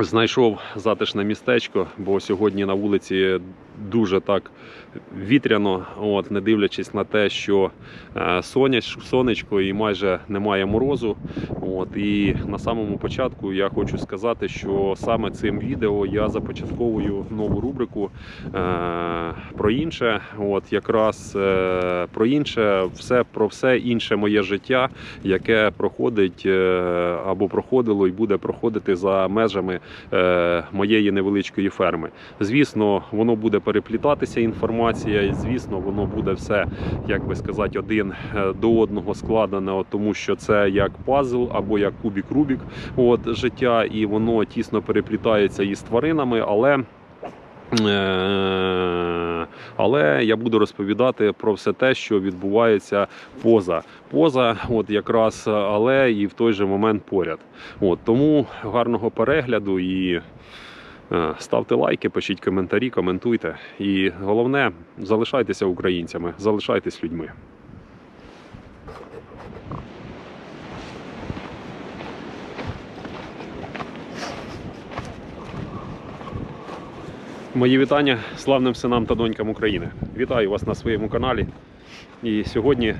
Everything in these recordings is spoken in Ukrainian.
Знайшов затишне містечко, бо сьогодні на вулиці дуже так вітряно, от, не дивлячись на те, що е, соняч- сонечко і майже немає морозу. От, і на самому початку я хочу сказати, що саме цим відео я започатковую нову рубрику е, про інше. От, якраз е, про інше, все про все інше моє життя, яке проходить е, або проходило і буде проходити за межами е, моєї невеличкої ферми. Звісно, воно буде переплітатися інформація, і звісно, воно буде все, як би сказати, один е, до одного складене, тому що це як пазл або як кубік Рубік от, життя, і воно тісно переплітається із тваринами, але. Е, Але я буду розповідати про все те, що відбувається поза поза, от якраз але і в той же момент поряд. От тому гарного перегляду і ставте лайки, пишіть коментарі, коментуйте. І головне, залишайтеся українцями, залишайтесь людьми. Мої вітання славним синам та донькам України. Вітаю вас на своєму каналі. І сьогодні,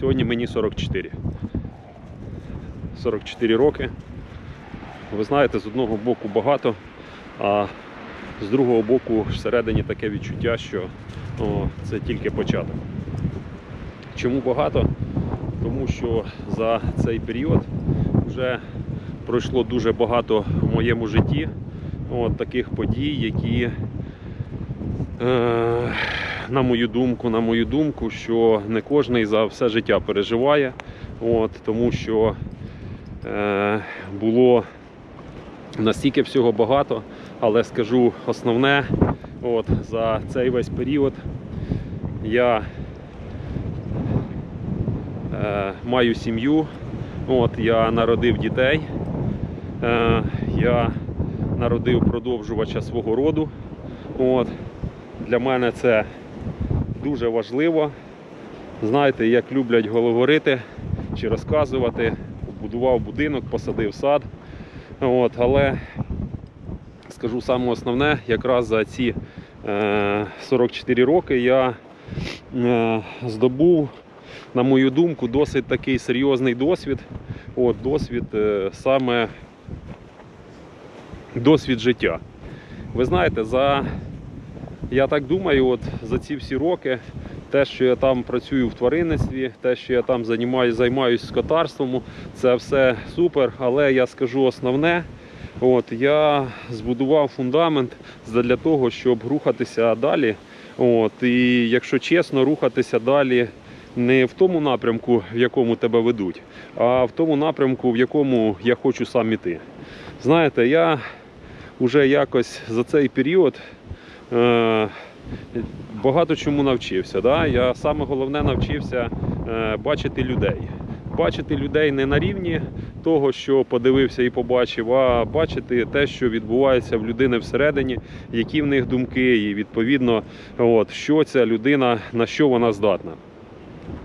сьогодні мені 44. 44 роки. Ви знаєте, з одного боку багато, а з другого боку всередині таке відчуття, що о, це тільки початок. Чому багато? Тому що за цей період вже пройшло дуже багато в моєму житті от, таких подій, які, е, на мою думку, на мою думку, що не кожний за все життя переживає, от, тому що е, було настільки всього багато, але скажу основне, от, за цей весь період я е, маю сім'ю, от, я народив дітей, е, я народив продовжувача свого роду. От. Для мене це дуже важливо. Знаєте, як люблять говорити чи розказувати, будував будинок, посадив сад. От, але скажу саме основне, якраз за ці е, 44 роки я е, здобув, на мою думку, досить такий серйозний досвід. От, досвід е, саме досвід життя. Ви знаєте, за, я так думаю, от за ці всі роки, те, що я там працюю в тваринництві, те, що я там займаюся скотарством, це все супер. Але я скажу основне. От, я збудував фундамент для того, щоб рухатися далі. От, і якщо чесно, рухатися далі не в тому напрямку, в якому тебе ведуть, а в тому напрямку, в якому я хочу сам іти. Знаєте, я вже якось за цей період е, багато чому навчився. Да? Я саме головне навчився е, бачити людей. Бачити людей не на рівні того, що подивився і побачив, а бачити те, що відбувається в людини всередині, які в них думки, і відповідно, от, що ця людина, на що вона здатна.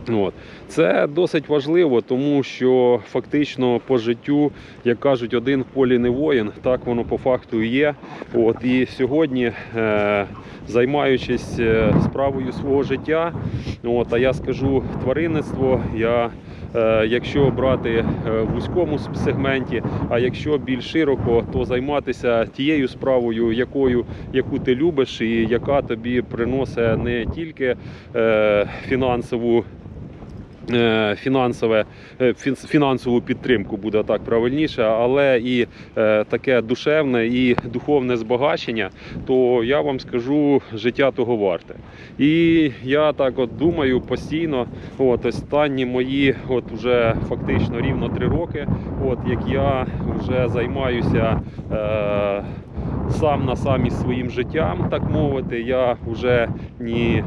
От. Це досить важливо, тому що фактично по життю, як кажуть, один в полі не воїн, так воно по факту і є. От. І сьогодні, е, займаючись е, справою свого життя, от, а я скажу тваринництво, я, якщо брати е, в вузькому сегменті, а якщо більш широко, то займатися тією справою, якою, яку ти любиш, і яка тобі приносить не тільки е, фінансову е, фінансове, е, фінансову підтримку буде так правильніше, але і е, таке душевне і духовне збагачення, то я вам скажу, життя того варте. І я так от думаю постійно, от останні мої, от вже фактично рівно три роки, от як я вже займаюся. Е, Сам на сам із своїм життям, так мовити, я вже ні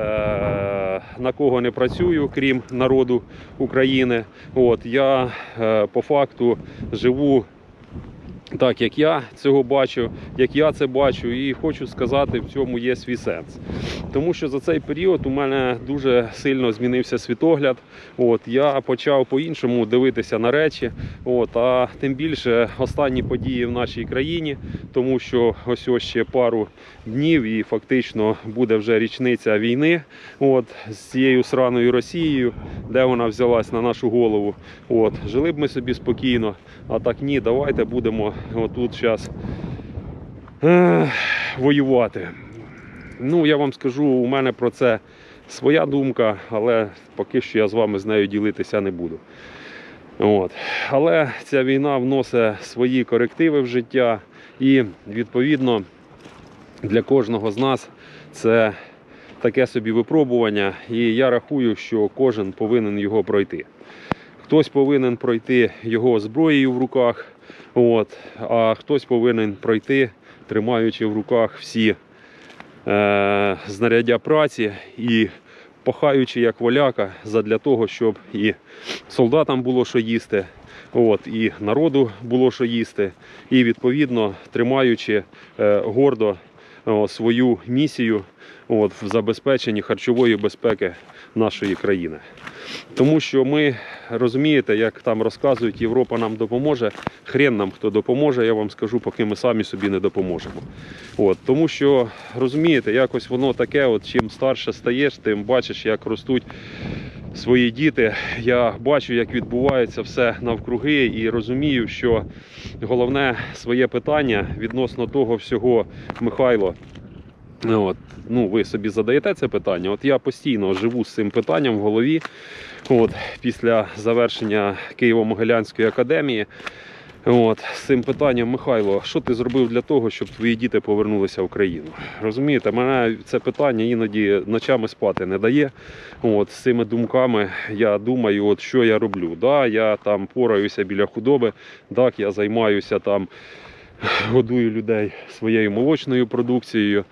е, на кого не працюю, крім народу України. От я е, по факту живу так, як я цього бачу, як я це бачу, і хочу сказати, в цьому є свій сенс. Тому що за цей період у мене дуже сильно змінився світогляд. От, я почав по-іншому дивитися на речі. От, а тим більше останні події в нашій країні, тому що ось ось ще пару днів і фактично буде вже річниця війни от, з цією сраною Росією, де вона взялась на нашу голову. От, жили б ми собі спокійно, а так ні, давайте будемо отут зараз воювати. Ну, я вам скажу, у мене про це своя думка, але поки що я з вами з нею ділитися не буду. От. Але ця війна вносить свої корективи в життя, і відповідно для кожного з нас це таке собі випробування, і я рахую, що кожен повинен його пройти. Хтось повинен пройти його зброєю в руках, от, а хтось повинен пройти, тримаючи в руках всі е, знаряддя праці і пахаючи як воляка задля того, щоб і солдатам було що їсти, от, і народу було що їсти, і відповідно тримаючи е, гордо свою місію от, в забезпеченні харчової безпеки нашої країни. Тому що ми розумієте, як там розказують, Європа нам допоможе. Хрен нам хто допоможе, я вам скажу, поки ми самі собі не допоможемо. От, тому що розумієте, якось воно таке, от чим старше стаєш, тим бачиш, як ростуть свої діти. Я бачу, як відбувається все навкруги, і розумію, що головне своє питання відносно того всього, Михайло. От, ну, ви собі задаєте це питання. От я постійно живу з цим питанням в голові. От, після завершення Києво-Могилянської академії. От, з цим питанням, Михайло, що ти зробив для того, щоб твої діти повернулися в Україну? Розумієте, мене це питання іноді ночами спати не дає. От, з цими думками я думаю, от що я роблю. Да, я там пораюся біля худоби, так, я займаюся там годую людей своєю молочною продукцією.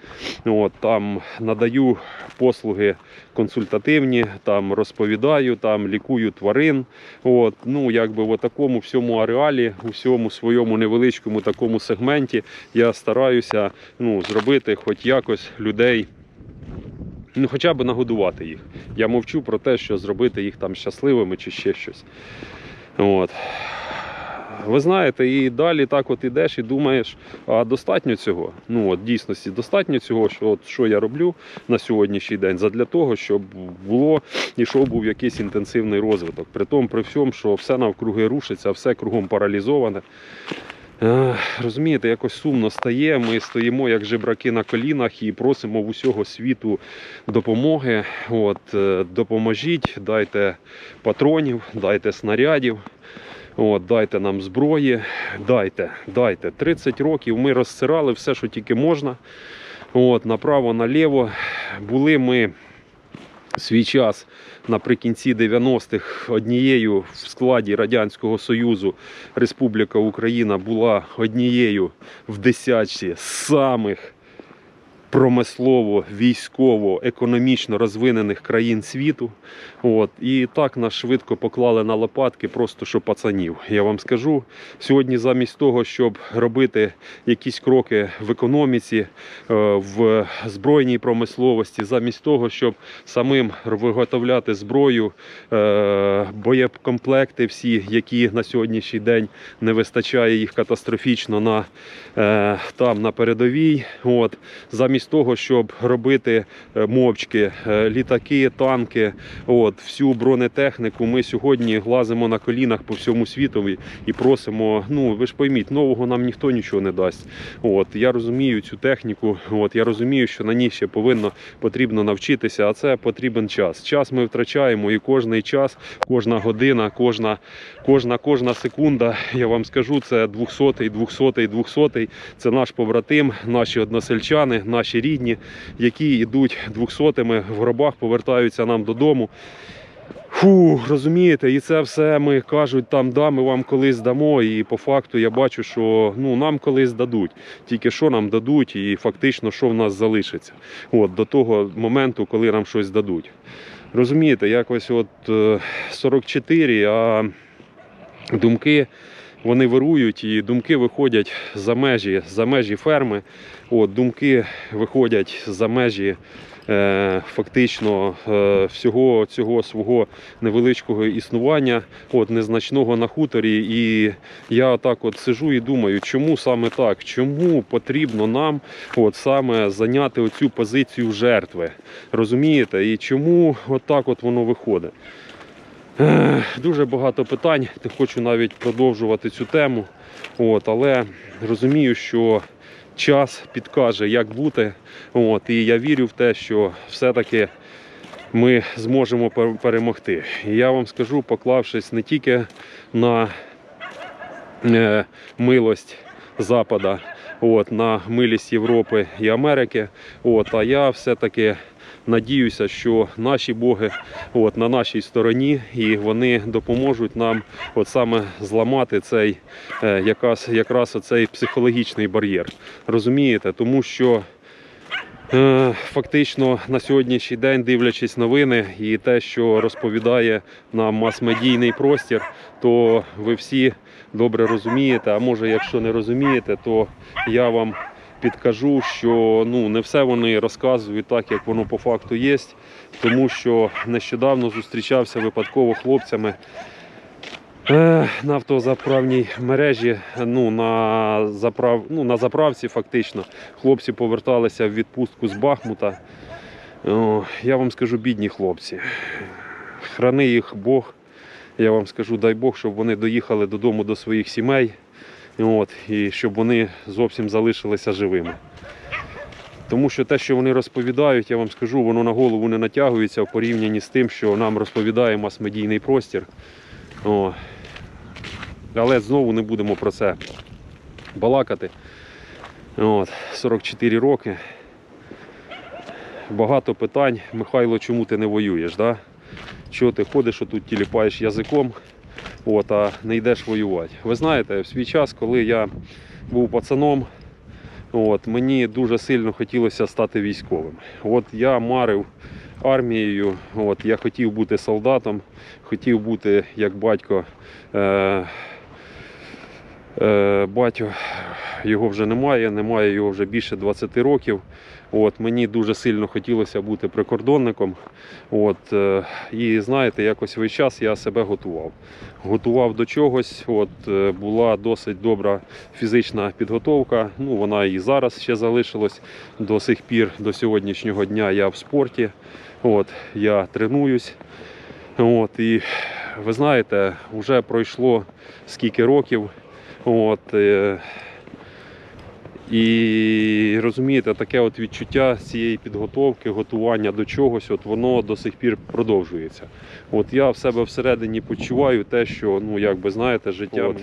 От, там надаю послуги консультативні, там розповідаю, там лікую тварин. От, ну, якби в такому всьому ареалі, у всьому своєму невеличкому такому сегменті я стараюся ну, зробити хоч якось людей. Ну, хоча б нагодувати їх. Я мовчу про те, що зробити їх там щасливими чи ще щось. От. Ви знаєте, і далі так от ідеш і думаєш, а достатньо цього. Ну от дійсності достатньо цього, що от що я роблю на сьогоднішній день, задля того, щоб було ішов був якийсь інтенсивний розвиток. При тому, при всьому, що все навкруги рушиться, все кругом паралізоване. Розумієте, якось сумно стає. Ми стоїмо як жебраки на колінах і просимо в усього світу допомоги. От, е, допоможіть, дайте патронів, дайте снарядів. От, дайте нам зброї, дайте, дайте. 30 років ми розсирали все, що тільки можна. От, направо, наліво. Були ми свій час наприкінці 90-х однією в складі Радянського Союзу Республіка Україна була однією в десятці самих промислово, військово, економічно розвинених країн світу. От. І так нас швидко поклали на лопатки, просто що пацанів. Я вам скажу, сьогодні замість того, щоб робити якісь кроки в економіці, е, в збройній промисловості, замість того, щоб самим виготовляти зброю, е, боєкомплекти всі, які на сьогоднішній день не вистачає їх катастрофічно на, е, там на передовій. От. Замість того, щоб робити е, мовчки, е, літаки, танки, от, всю бронетехніку, ми сьогодні лазимо на колінах по всьому світу і просимо. Ну ви ж пойміть, нового нам ніхто нічого не дасть. От я розумію цю техніку. От я розумію, що на ній ще повинно потрібно навчитися, а це потрібен час. Час ми втрачаємо, і кожний час, кожна година, кожна, кожна, кожна секунда. Я вам скажу, це 200-й, 200-й, 200-й. Це наш побратим, наші односельчани, наші рідні, які йдуть 200-ми в гробах, повертаються нам додому. Фу, розумієте, і це все ми кажуть, там да, ми вам колись дамо. І по факту я бачу, що ну нам колись дадуть. Тільки що нам дадуть, і фактично, що в нас залишиться. От до того моменту, коли нам щось дадуть. Розумієте, якось от е, 44, а думки вони вирують і думки виходять за межі, за межі ферми. От, думки виходять за межі е, фактично е, всього цього свого невеличкого існування, от, незначного на хуторі. І я отак от сижу і думаю, чому саме так? Чому потрібно нам от саме зайняти оцю позицію жертви? Розумієте? І чому отак от воно виходить? Дуже багато питань. Не хочу навіть продовжувати цю тему. От, але розумію, що час підкаже, як бути. От, і я вірю в те, що все-таки ми зможемо перемогти. І я вам скажу, поклавшись не тільки на е, милость Запада, от, на милість Європи і Америки. От, а я все-таки надіюся, що наші боги от, на нашій стороні і вони допоможуть нам от саме зламати цей е, якраз, якраз оцей психологічний бар'єр. Розумієте? Тому що. Е, Фактично на сьогоднішній день, дивлячись новини і те, що розповідає нам мас-медійний простір, то ви всі добре розумієте. А може, якщо не розумієте, то я вам підкажу, що ну не все вони розказують так, як воно по факту є. Тому що нещодавно зустрічався випадково хлопцями. е, На автозаправній мережі, ну на заправ, ну на заправці, фактично, хлопці поверталися в відпустку з Бахмута. О, я вам скажу, бідні хлопці. Храни їх Бог. Я вам скажу, дай Бог, щоб вони доїхали додому до своїх сімей. От, і щоб вони зовсім залишилися живими. Тому що те, що вони розповідають, я вам скажу, воно на голову не натягується в порівнянні з тим, що нам розповідає мас-медійний простір. О. Але знову не будемо про це балакати. От, 44 роки. Багато питань. Михайло, чому ти не воюєш? Да? Чого ти ходиш, отут тіліпаєш язиком, от, а не йдеш воювати? Ви знаєте, в свій час, коли я був пацаном, от, мені дуже сильно хотілося стати військовим. От я марив армією, от, я хотів бути солдатом, хотів бути як батько. Е, е, батько його вже немає, немає його вже більше 20 років. От, мені дуже сильно хотілося бути прикордонником. От, е, і знаєте, якось весь час я себе готував. Готував до чогось. От, е, була досить добра фізична підготовка. Ну, вона і зараз ще залишилась до сих пір, до сьогоднішнього дня я в спорті. От, я тренуюсь. От, і ви знаєте, вже пройшло скільки років. От, е, і розумієте, таке от відчуття цієї підготовки, готування до чогось, от воно до сих пір продовжується. От я в себе всередині почуваю те, що ну як би знаєте, життя От.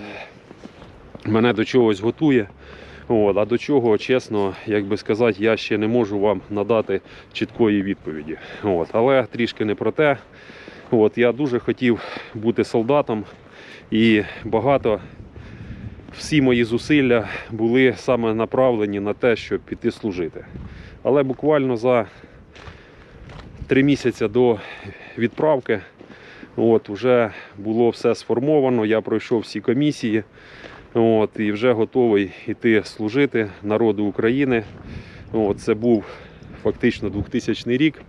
мене до чогось готує. От, а до чого, чесно, як би сказати, я ще не можу вам надати чіткої відповіді. От, але трішки не про те. От, я дуже хотів бути солдатом і багато всі мої зусилля були саме направлені на те, щоб піти служити. Але буквально за три місяці до відправки от, вже було все сформовано, я пройшов всі комісії от, і вже готовий йти служити народу України. От, це був фактично 2000 рік.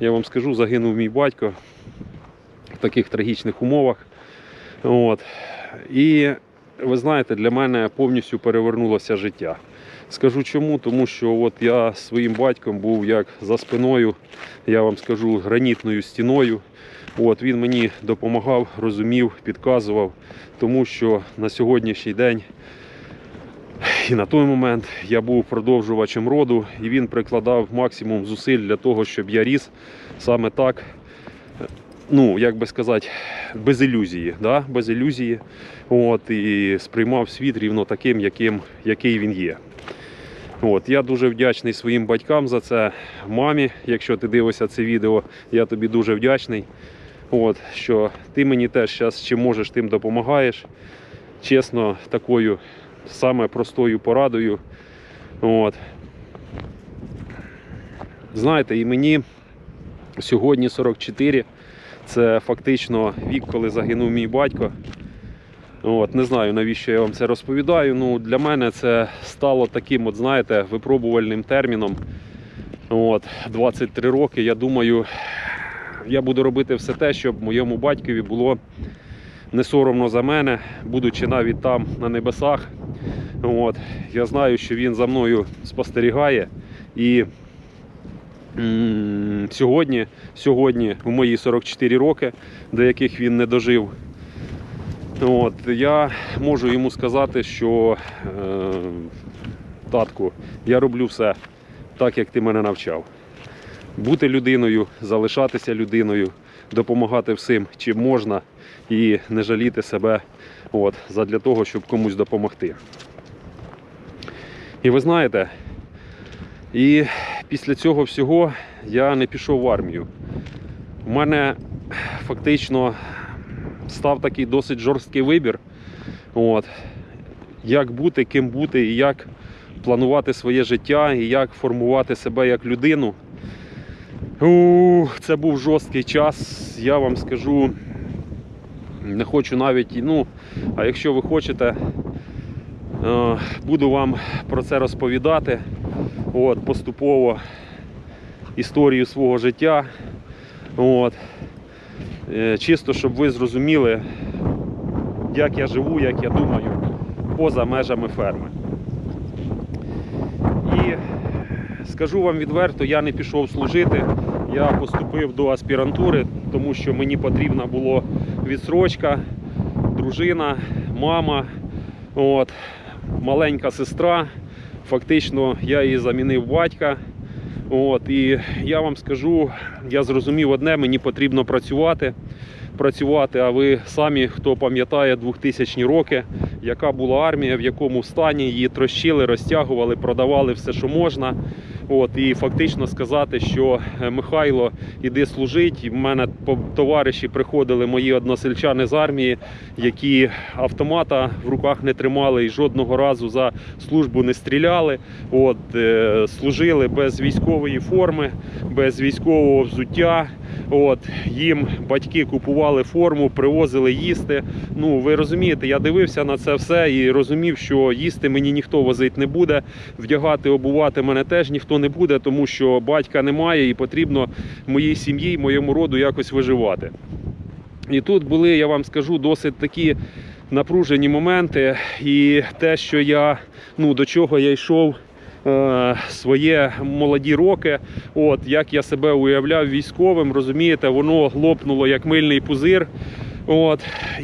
Я вам скажу, загинув мій батько в таких трагічних умовах. От. І ви знаєте, для мене повністю перевернулося життя. Скажу чому, тому що от я своїм батьком був як за спиною, я вам скажу, гранітною стіною. От, він мені допомагав, розумів, підказував, тому що на сьогоднішній день і на той момент я був продовжувачем роду, і він прикладав максимум зусиль для того, щоб я ріс саме так, ну, як би сказати, без ілюзії, да? без ілюзії. От, і сприймав світ рівно таким, яким, який він є. От, я дуже вдячний своїм батькам за це. Мамі, якщо ти дивишся це відео, я тобі дуже вдячний. От, що ти мені теж зараз чим можеш, тим допомагаєш. Чесно, такою саме простою порадою. От. Знаєте, і мені сьогодні 44. Це фактично вік, коли загинув мій батько. От, не знаю, навіщо я вам це розповідаю. Ну, для мене це стало таким, от, знаєте, випробувальним терміном. От, 23 роки. Я думаю, я буду робити все те, щоб моєму батькові було не соромно за мене, будучи навіть там на небесах. От, я знаю, що він за мною спостерігає. І сьогодні, сьогодні, в мої 44 роки, до яких він не дожив, от, я можу йому сказати, що е, татку, я роблю все так, як ти мене навчав. Бути людиною, залишатися людиною, допомагати всім, чим можна, і не жаліти себе от, задля того, щоб комусь допомогти. І ви знаєте, і після цього всього я не пішов в армію. У мене фактично став такий досить жорсткий вибір. От, як бути, ким бути, і як планувати своє життя, і як формувати себе як людину. У, це був жорсткий час, я вам скажу. Не хочу навіть, ну, а якщо ви хочете, е, буду вам про це розповідати. От, поступово історію свого життя. От. Е, Чисто, щоб ви зрозуміли, як я живу, як я думаю, поза межами ферми. І скажу вам відверто, я не пішов служити. Я поступив до аспірантури, тому що мені потрібна була відсрочка, дружина, мама, от, маленька сестра. Фактично я її замінив батька. От, і я вам скажу, я зрозумів одне, мені потрібно працювати. Працювати, а ви самі, хто пам'ятає 2000 роки, яка була армія, в якому стані її трощили, розтягували, продавали все, що можна. От, і фактично сказати, що е, Михайло, іди служить. І в мене товариші приходили мої односельчани з армії, які автомата в руках не тримали і жодного разу за службу не стріляли. От, е, служили без військової форми, без військового взуття. От, їм батьки купували форму, привозили їсти. Ну, ви розумієте, я дивився на це все і розумів, що їсти мені ніхто возити не буде, вдягати, обувати мене теж ніхто не буде, тому що батька немає і потрібно моїй сім'ї, моєму роду якось виживати. І тут були, я вам скажу, досить такі напружені моменти, і те, що я ну до чого я йшов. е, Своє молоді роки, от як я себе уявляв військовим, розумієте, воно лопнуло як мильний пузир. От,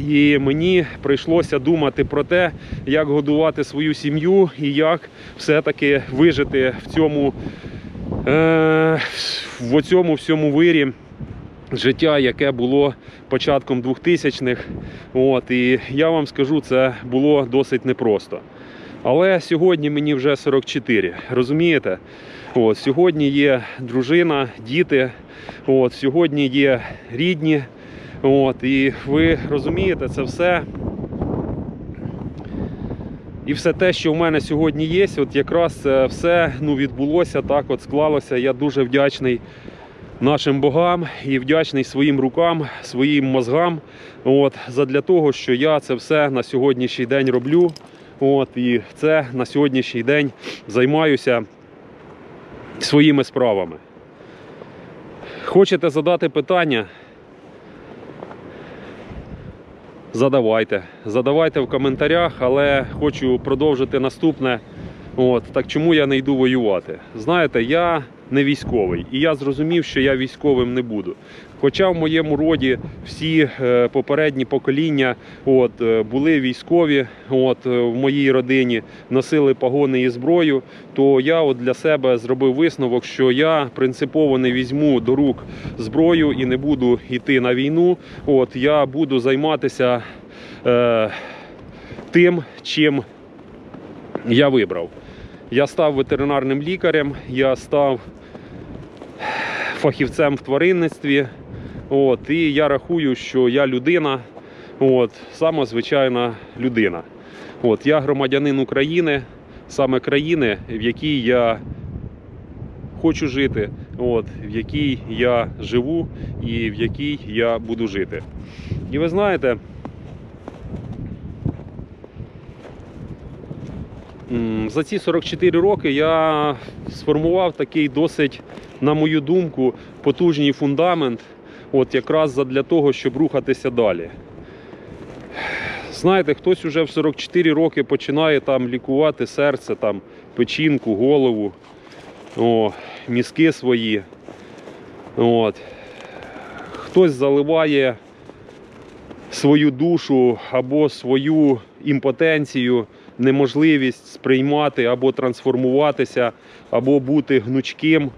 і мені прийшлося думати про те, як годувати свою сім'ю і як все-таки вижити в цьому, е, в цьому всьому вирі життя, яке було початком 2000-х. От, і я вам скажу, це було досить непросто. Але сьогодні мені вже 44, розумієте? От, сьогодні є дружина, діти, от, сьогодні є рідні. От, і ви розумієте, це все. І все те, що в мене сьогодні є, от якраз це все ну, відбулося, так от склалося. Я дуже вдячний нашим богам і вдячний своїм рукам, своїм мозгам. От, задля того, що я це все на сьогоднішній день роблю. От, і це на сьогоднішній день займаюся своїми справами. Хочете задати питання? Задавайте. Задавайте в коментарях, але хочу продовжити наступне. От, так чому я не йду воювати? Знаєте, я не військовий, і я зрозумів, що я військовим не буду. Хоча в моєму роді всі е, попередні покоління от, е, були військові, от, е, в моїй родині носили погони і зброю, то я от для себе зробив висновок, що я принципово не візьму до рук зброю і не буду йти на війну. От, я буду займатися е, тим, чим я вибрав. Я став ветеринарним лікарем, я став фахівцем в тваринництві. От, і я рахую, що я людина, от, сама звичайна людина. От, я громадянин України, саме країни, в якій я хочу жити, от, в якій я живу і в якій я буду жити. І ви знаєте, за ці 44 роки я сформував такий досить, на мою думку, потужний фундамент, от якраз для того, щоб рухатися далі. Знаєте, хтось уже в 44 роки починає там лікувати серце, там, печінку, голову, о, мізки свої. От. Хтось заливає свою душу або свою імпотенцію, неможливість сприймати або трансформуватися, або бути гнучким.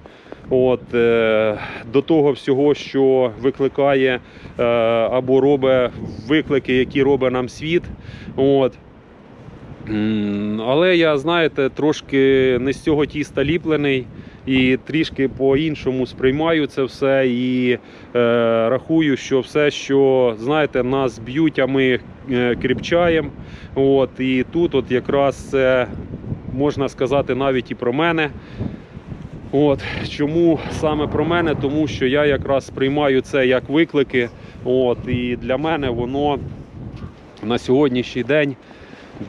От, е, до того всього, що викликає е, або робить виклики, які робить нам світ. От. Але я, знаєте, трошки не з цього тіста ліплений і трішки по-іншому сприймаю це все і е, рахую, що все, що знаєте, нас б'ють, а ми е, кріпчаємо. От, і тут от якраз це можна сказати навіть і про мене. От чому саме про мене? Тому що я якраз сприймаю це як виклики. От, і для мене воно на сьогоднішній день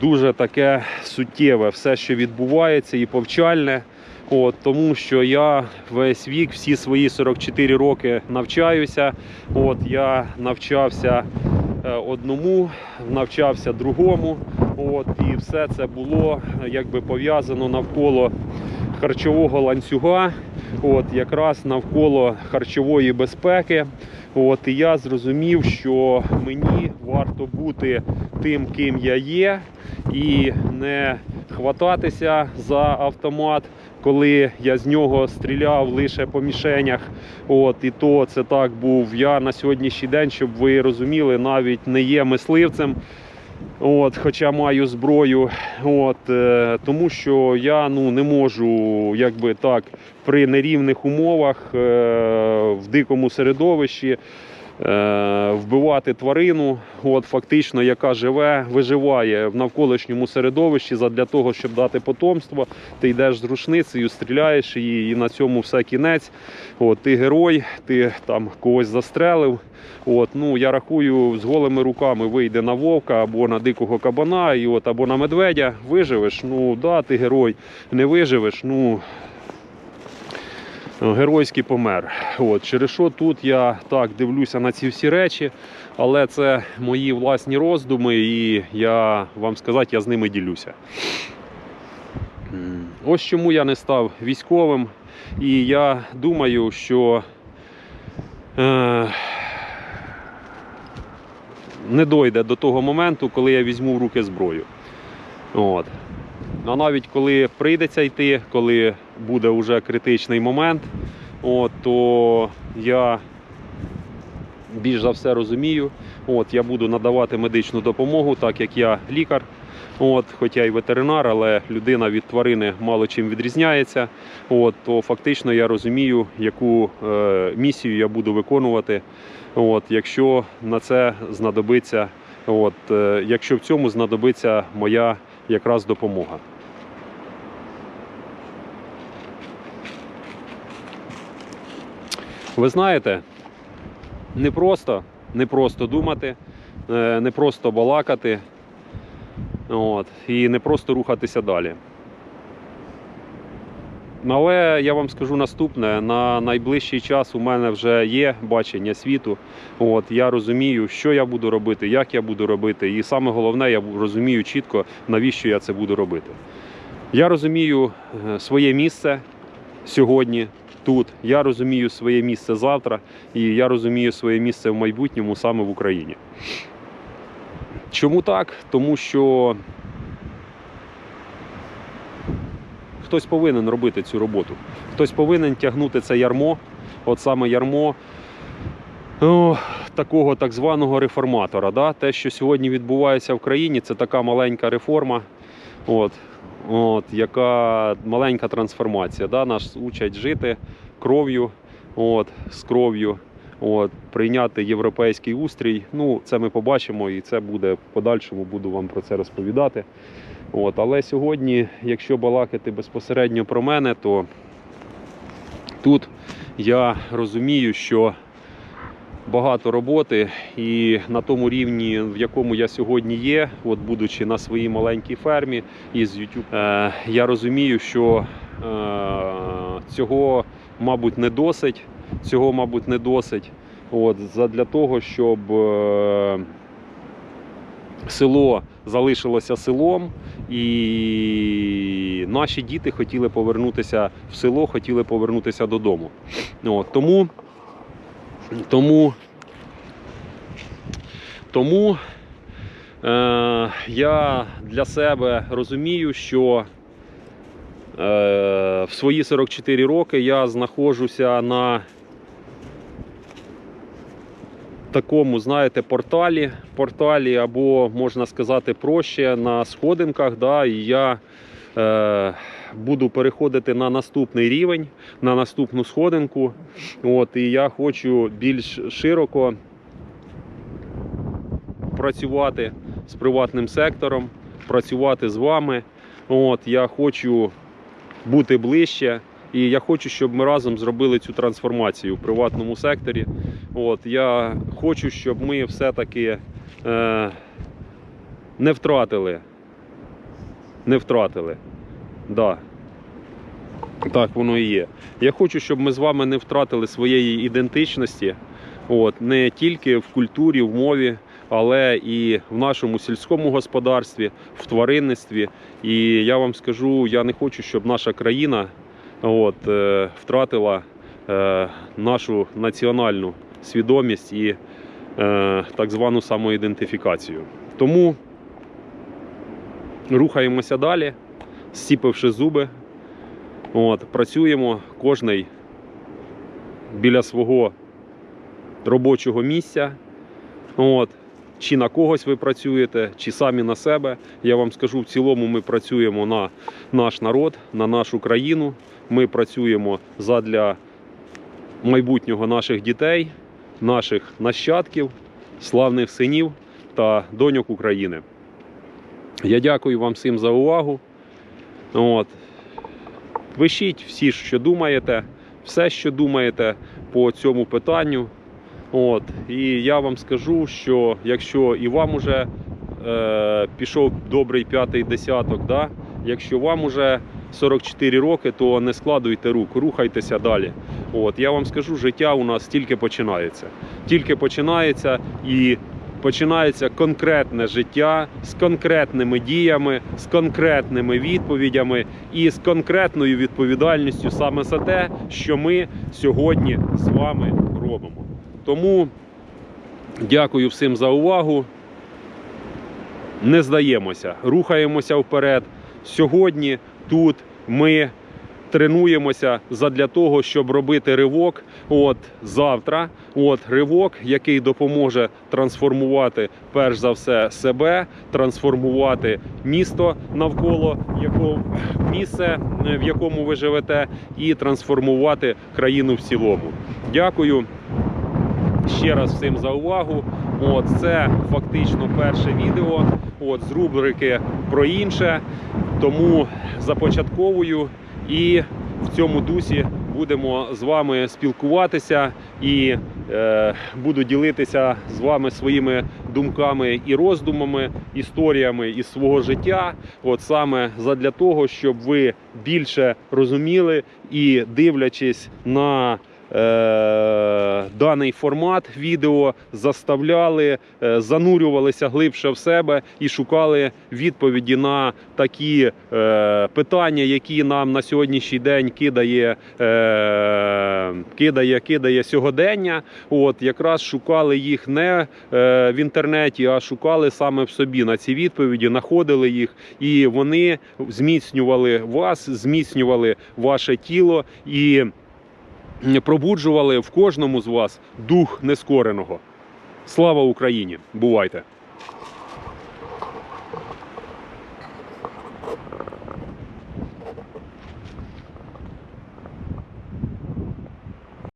дуже таке суттєве, все, що відбувається, і повчальне. От, тому що я весь вік, всі свої 44 роки навчаюся. От, я навчався е, одному, навчався другому. От, і все це було е, якби пов'язано навколо харчового ланцюга, от, якраз навколо харчової безпеки. От, і я зрозумів, що мені варто бути тим, ким я є, і не хвататися за автомат, коли я з нього стріляв лише по мішенях. От, і то це так був. Я на сьогоднішній день, щоб ви розуміли, навіть не є мисливцем. От, хоча маю зброю, от, е, тому що я ну, не можу якби так при нерівних умовах е, в дикому середовищі вбивати тварину, от, фактично, яка живе, виживає в навколишньому середовищі для того, щоб дати потомство. Ти йдеш з рушницею, стріляєш її, і на цьому все кінець. От, ти герой, ти там когось застрелив. От, ну, я рахую, з голими руками вийде на вовка або на дикого кабана, і от, або на медведя виживеш. Ну, да, ти герой, не виживеш. ну, Геройський помер. От, через що тут я так дивлюся на ці всі речі, але це мої власні роздуми, і я вам сказати, я з ними ділюся. Ось чому я не став військовим, і я думаю, що е, не дойде до того моменту, коли я візьму в руки зброю. От. А навіть коли прийдеться йти, коли буде вже критичний момент, от, то я більш за все розумію. От, я буду надавати медичну допомогу, так як я лікар, от, хоча й ветеринар, але людина від тварини мало чим відрізняється. От, то фактично я розумію, яку е, місію я буду виконувати, от, якщо на це знадобиться, от, е, якщо в цьому знадобиться моя якраз допомога. Ви знаєте, не просто, не просто думати, е, не просто балакати, от, і не просто рухатися далі. Але я вам скажу наступне: на найближчий час у мене вже є бачення світу. От, я розумію, що я буду робити, як я буду робити, і саме головне, я розумію чітко, навіщо я це буду робити. Я розумію е, своє місце сьогодні тут. Я розумію своє місце завтра, і я розумію своє місце в майбутньому саме в Україні. Чому так? Тому що хтось повинен робити цю роботу. Хтось повинен тягнути це ярмо, от саме ярмо о, такого так званого реформатора. Да? Те, що сьогодні відбувається в країні, це така маленька реформа. От, от, яка маленька трансформація. Да? Нас учать жити кров'ю, з кров'ю, от, прийняти європейський устрій. Ну, це ми побачимо, і це буде в подальшому, буду вам про це розповідати. От, але сьогодні, якщо балакати безпосередньо про мене, то тут я розумію, що багато роботи, і на тому рівні, в якому я сьогодні є, от будучи на своїй маленькій фермі із YouTube, е, я розумію, що е, цього, мабуть, не досить. Цього, мабуть, не досить. От, задля того, щоб е, село залишилося селом, і наші діти хотіли повернутися в село, хотіли повернутися додому. От, тому, тому, тому е, я для себе розумію, що е, в свої 44 роки я знаходжуся на такому, знаєте, порталі, порталі, або можна сказати проще на сходинках. Да, і я е, буду переходити на наступний рівень, на наступну сходинку. От, і я хочу більш широко працювати з приватним сектором, працювати з вами. От, я хочу бути ближче. І я хочу, щоб ми разом зробили цю трансформацію в приватному секторі. От, я хочу, щоб ми все-таки е, не втратили. Не втратили. Да. Так воно і є. Я хочу, щоб ми з вами не втратили своєї ідентичності. От, не тільки в культурі, в мові, але і в нашому сільському господарстві, в тваринництві. І я вам скажу, я не хочу, щоб наша країна от, е, втратила е, нашу національну свідомість і е, так звану самоідентифікацію. Тому рухаємося далі, зціпивши зуби. От, працюємо кожний біля свого робочого місця. От, чи на когось ви працюєте, чи самі на себе. Я вам скажу, в цілому ми працюємо на наш народ, на нашу країну. Ми працюємо задля майбутнього наших дітей, наших нащадків, славних синів та доньок України. Я дякую вам всім за увагу. От. Пишіть всі, що думаєте, все, що думаєте по цьому питанню. От. І я вам скажу, що якщо і вам уже е, пішов добрий п'ятий десяток, да? якщо вам уже 44 роки, то не складуйте рук, рухайтеся далі. От. Я вам скажу, життя у нас тільки починається. Тільки починається і починається конкретне життя з конкретними діями, з конкретними відповідями і з конкретною відповідальністю саме за те, що ми сьогодні з вами робимо. Тому дякую всім за увагу. Не здаємося, рухаємося вперед. Сьогодні тут ми тренуємося задля того, щоб робити ривок. От завтра, от ривок, який допоможе трансформувати перш за все себе, трансформувати місто навколо якого місце, в якому ви живете, і трансформувати країну в цілому. Дякую ще раз всім за увагу. От це фактично перше відео. От з рубрики про інше. Тому започатковую і в цьому дусі будемо з вами спілкуватися і е, буду ділитися з вами своїми думками і роздумами, історіями із свого життя. От саме задля того, щоб ви більше розуміли і дивлячись на даний формат відео заставляли, е, занурювалися глибше в себе і шукали відповіді на такі е, питання, які нам на сьогоднішній день кидає, е, кидає, кидає сьогодення. От якраз шукали їх не е, в інтернеті, а шукали саме в собі на ці відповіді, знаходили їх, і вони зміцнювали вас, зміцнювали ваше тіло і пробуджували в кожному з вас дух нескореного. Слава Україні! Бувайте!